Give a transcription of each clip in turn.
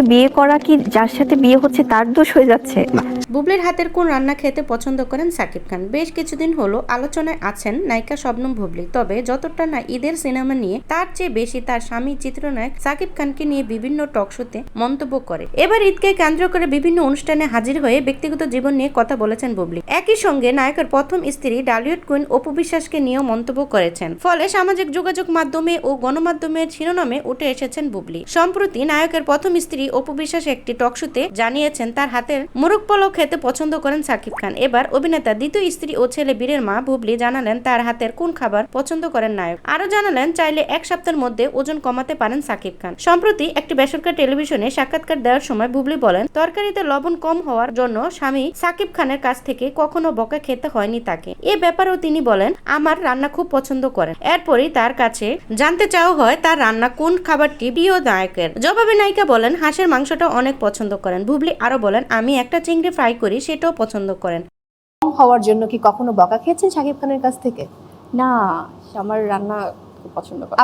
বিয়ে করা কি যার সাথে বিয়ে হচ্ছে তার দোষ হয়ে যাচ্ছে? বুবলির হাতের কোন রান্না খেতে পছন্দ করেন সাকিব খান? বেশ কিছুদিন হলো আলোচনায় আছেন নায়িকা শবনম বুবলি। তবে যতটা না ঈদের সিনেমা নিয়ে তার চেয়ে বেশি তার স্বামী চিত্রনায়ক সাকিব খানকে নিয়ে বিভিন্ন টক শোতে মন্তব্য করে। এবার ঈদকে কেন্দ্র করে বিভিন্ন অনুষ্ঠানে হাজির হয়ে ব্যক্তিগত জীবন নিয়ে কথা বলেছেন বুবলি। একই সঙ্গে নায়কের প্রথম স্ত্রী ডালিউড কুইন অপু বিশ্বাসকে নিয়েও মন্তব্য করেছেন। ফলে সামাজিক যোগাযোগ মাধ্যমে ও গণমাধ্যমের শিরোনামে উঠে এসেছেন বুবলি। সম্প্রতি নায়কের প্রথম স্ত্রী অপু বিশ্বাস একটি টকশোতে জানিয়েছেন, তার হাতের মুরগ পোলাও খেতে পছন্দ করেন সাকিব খান। এবার অভিনেতা দ্বিতীয় স্ত্রী ও ছেলে বীরের মা বুবলি জানালেন, তার হাতের কোন খাবার পছন্দ করেন নায়ক। আরও জানালেন, চাইলে এক সপ্তাহের মধ্যে ওজন কমাতে পারেন সাকিব খান। সম্প্রতি একটি বেসরকারি টেলিভিশনে সাক্ষাৎকার দেওয়ার সময় বুবলি বলেন, তরকারিতে লবণ কম হওয়ার জন্য স্বামী সাকিব খানের কাছ থেকে কখনো বকা খেতে হয়নি তাকে। এ ব্যাপারেও তিনি বলেন, আমার রান্না খুব পছন্দ করেন। এরপরই তার কাছে জানতে চাও হয়, তার রান্না কোন খাবারটি প্রিয় নায়কের। জবাবে নায়িকা বলেন হাঁসের মাংসটা অনেক পছন্দ করেন। ভুবলি আরও বলেন আমি একটা চিংড়ি ফ্রাই করি সেটাও পছন্দ করেন। কম হওয়ার জন্য কি কখনো বকা খেয়েছেন শাকিব খানের কাছ থেকে? না আমার রান্না খুব পছন্দ করে।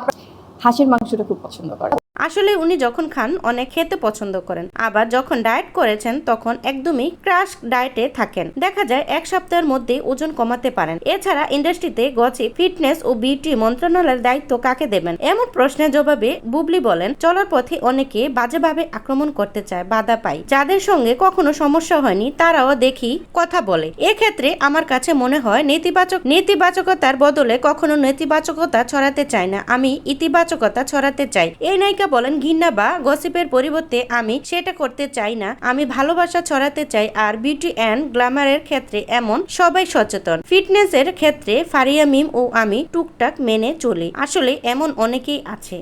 হাঁসের মাংসটা খুব পছন্দ করে। আসলে উনি যখন খান, অনেক খেতে পছন্দ করেন। আবার যখন ডায়েট করেছেন, তখন একদমই ক্রাশ ডায়েটে থাকেন। দেখা যায়, এক সপ্তাহের মধ্যে ওজন কমাতে পারেন। এছাড়া ইন্ডাস্ট্রিতে গছে ফিটনেস ও বিউটি মন্ত্রণালয়ের দায়িত্ব কাকে দেবেন? এমন প্রশ্নের জবাবে বুবলি বলেন, চলার পথে অনেকে বাজেভাবে আক্রমণ করতে চায়, বাধা পাই যাদের সঙ্গে কখনো সমস্যা হয়নি, তারাও দেখি কথা বলে। এক্ষেত্রে আমার কাছে মনে হয়, নেতিবাচক, নেতিবাচকতার বদলে কখনো নেতিবাচকতা ছড়াতে চায় না। আমি ইতিবাচকতা ছড়াতে চাই। এই নায়িকা বলেন, ঘৃণা বা গসিপের পরিবর্তে আমি সেটা করতে চাই না। আমি ভালোবাসা ছড়াতে চাই আর বিউটি অ্যান্ড গ্ল্যামারের ক্ষেত্রে এমন সবাই সচেতন। ফিটনেসের ক্ষেত্রে ফারিয়া মিম ও আমি টুকটাক মেনে চলি। আসলে এমন অনেকেই আছে।